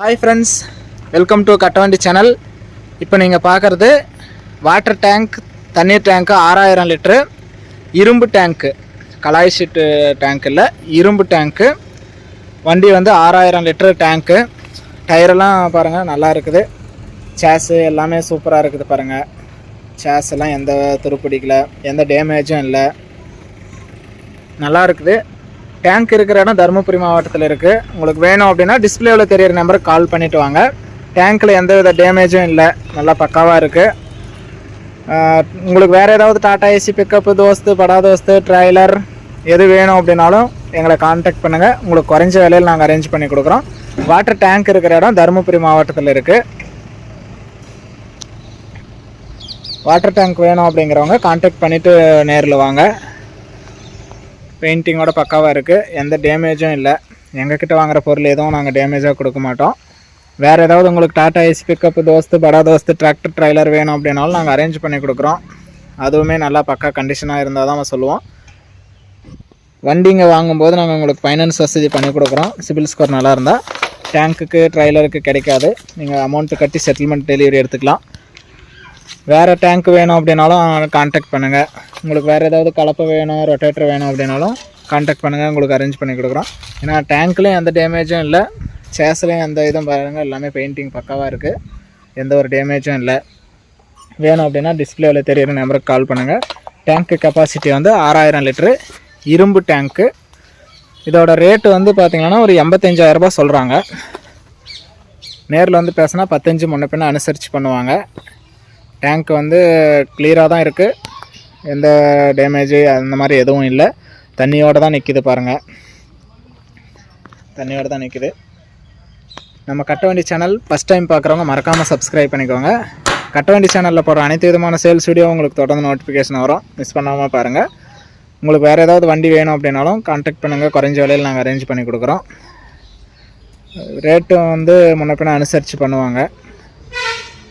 Hi friends welcome to Kattavandi channel இப்போ நீங்கள் பார்க்குறது வாட்டர் டேங்க் தண்ணீர் டேங்க்கு ஆறாயிரம் லிட்ரு இரும்பு டேங்க்கு கலாய் ஷீட்டு டேங்க் இல்லை இரும்பு டேங்க்கு வண்டி வந்து ஆறாயிரம் லிட்ரு டேங்க்கு டயரெல்லாம் பாருங்கள் நல்லா இருக்குது. சேஸு எல்லாமே சூப்பராக இருக்குது பாருங்கள் சேஸ் எல்லாம் எந்த துருப்பிடிக்கல எந்த டேமேஜும் இல்லை. நல்லா இருக்குது. டேங்க் இருக்கிற இடம் தருமபுரி மாவட்டத்தில் இருக்குது உங்களுக்கு வேணும் அப்படின்னா டிஸ்பிளேவில் தெரியிற நம்பருக்கு கால் பண்ணிவிட்டு வாங்க. டேங்க்கில் எந்த வித டேமேஜும் இல்லை. நல்லா பக்காவாக இருக்குது உங்களுக்கு வேறு ஏதாவது டாடா ஏசி பிக்கப்பு தோஸ்து படா தோஸ்து ட்ரைலர் எது வேணும் அப்படின்னாலும் எங்களை காண்டாக்ட் பண்ணுங்கள் உங்களுக்கு குறைஞ்ச விலையில் நாங்கள் அரேஞ்ச் பண்ணி கொடுக்குறோம். வாட்டர் டேங்க் இருக்கிற இடம் தருமபுரி மாவட்டத்தில் இருக்குது வாட்டர் டேங்க் வேணும் அப்படிங்கிறவங்க காண்டாக்ட் பண்ணிவிட்டு நேரில் வாங்க. பெயிண்டிங்கோட பக்காவாக இருக்குது எந்த டேமேஜும் இல்லை. எங்ககிட்ட வாங்குகிற பொருள் எதுவும் நாங்கள் டேமேஜாக கொடுக்க மாட்டோம். வேறு ஏதாவது உங்களுக்கு டாடா ஐஸ் பிக்கப் தோஸ்து படா தோஸ்து டிராக்டர் ட்ரைலர் வேணும் அப்படின்னாலும் நாங்கள் அரேஞ்ச் பண்ணி கொடுக்குறோம். அதுவுமே நல்லா பக்கா கண்டிஷனாக இருந்தால் தான் சொல்லுவோம். வண்டிங்க வாங்கும்போது நாங்கள் உங்களுக்கு ஃபைனான்ஸ் வசதி பண்ணி கொடுக்குறோம். சிபில் ஸ்கோர் நல்லா இருந்தால் டேங்க்குக்கு ட்ரைலருக்கு கிடைக்காது. நீங்கள் அமௌண்ட்டு கட்டி செட்டில்மெண்ட் டெலிவரி எடுத்துக்கலாம். வேறு டேங்க் வேணும் அப்படின்னாலும் காண்டாக்ட் பண்ணுங்கள் உங்களுக்கு வேறு ஏதாவது கலப்பை வேணும் ரொட்டேட்டர் வேணும் அப்படின்னாலும் காண்டாக்ட் பண்ணுங்கள் உங்களுக்கு அரேஞ்ச் பண்ணி கொடுக்குறோம். ஏன்னா டேங்க்லேயும் எந்த டேமேஜும் இல்லை. சேஸ்லேயும் எந்த இதுவும் பாருங்கள் எல்லாமே பெயிண்டிங் பக்காவாக இருக்குது எந்த ஒரு டேமேஜும் இல்லை. வேணும் அப்படின்னா டிஸ்பிளேவில் தெரியிற நம்பருக்கு கால் பண்ணுங்கள் டேங்க்கு கெப்பாசிட்டி வந்து ஆறாயிரம் லிட்ரு இரும்பு டேங்க்கு இதோட ரேட்டு வந்து பார்த்திங்கன்னா ஒரு எண்பத்தஞ்சாயிரரூபா சொல்கிறாங்க நேரில் வந்து பேசுனா பத்தஞ்சு முன்ன பின்ன அனுசரித்து பண்ணுவாங்க. டேங்க் வந்து கிளியராக தான் இருக்குது எந்த டேமேஜு அந்த மாதிரி எதுவும் இல்லை. தண்ணியோடு தான் நிற்கிது பாருங்கள் தண்ணியோடு தான் நிற்கிது நம்ம கட்டவண்டி சேனல் ஃபஸ்ட் டைம் பார்க்குறவங்க மறக்காமல் சப்ஸ்கிரைப் பண்ணிக்கோங்க. கட்டவண்டி சேனலில் போகிற அனைத்து விதமான சேல்ஸ் வீடியோ உங்களுக்கு தொடர்ந்து நோட்டிஃபிகேஷன் வரும். மிஸ் பண்ணாமல் பாருங்கள் உங்களுக்கு வேறு ஏதாவது வண்டி வேணும் அப்படின்னாலும் கான்டாக்ட் பண்ணுங்கள் குறைஞ்ச விலையில் நாங்கள் அரேஞ்ச் பண்ணி கொடுக்குறோம். ரேட்டும் வந்து முன்ன பின்ன அனுசரித்து பண்ணுவாங்க.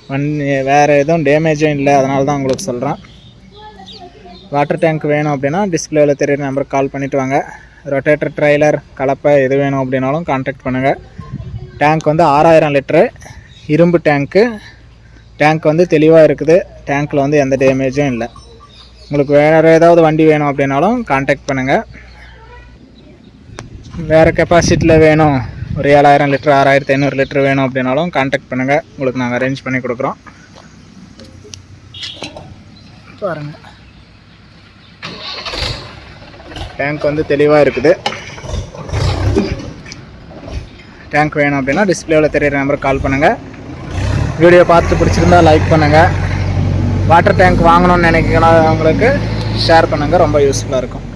வண்டி வேறு எதுவும் டேமேஜும் இல்லை அதனால தான் உங்களுக்கு சொல்கிறேன் வாட்டர் டேங்க் வேணும் அப்படின்னா டிஸ்பிளேவில் தெரியுற நம்பருக்கு கால் பண்ணிவிட்டு வாங்க. ரொட்டேட்டர் ட்ரைலர் கலப்பை எது வேணும் அப்படின்னாலும் கான்டாக்ட் பண்ணுங்கள் டேங்க் வந்து ஆறாயிரம் லிட்ரு இரும்பு டேங்க்கு டேங்க் வந்து தெளிவாக இருக்குது. டேங்க்கில் வந்து எந்த டேமேஜும் இல்லை. உங்களுக்கு வேறு ஏதாவது வண்டி வேணும் அப்படின்னாலும் கான்டாக்ட் பண்ணுங்கள் வேறு கெப்பாசிட்டியில் வேணும் ஒரு ஏழாயிரம் லிட்டர் ஆறாயிரத்தி ஐநூறு லிட்டர் வேணும் அப்படின்னாலும் கான்டாக்ட் பண்ணுங்கள் உங்களுக்கு நாங்கள் அரேஞ்ச் பண்ணி கொடுக்குறோம். பாருங்கள் டேங்க் வந்து தெளிவாக இருக்குது. டேங்க் வேணும் அப்படின்னா டிஸ்பிளேவில் தெரியிற நம்பருக்கு கால் பண்ணுங்கள் வீடியோ பார்த்து பிடிச்சிருந்தா லைக் பண்ணுங்கள் வாட்டர் டேங்க் வாங்கணும்னு நினைக்கிறவங்களுக்கு ஷேர் பண்ணுங்கள் ரொம்ப யூஸ்ஃபுல்லாக இருக்கும்.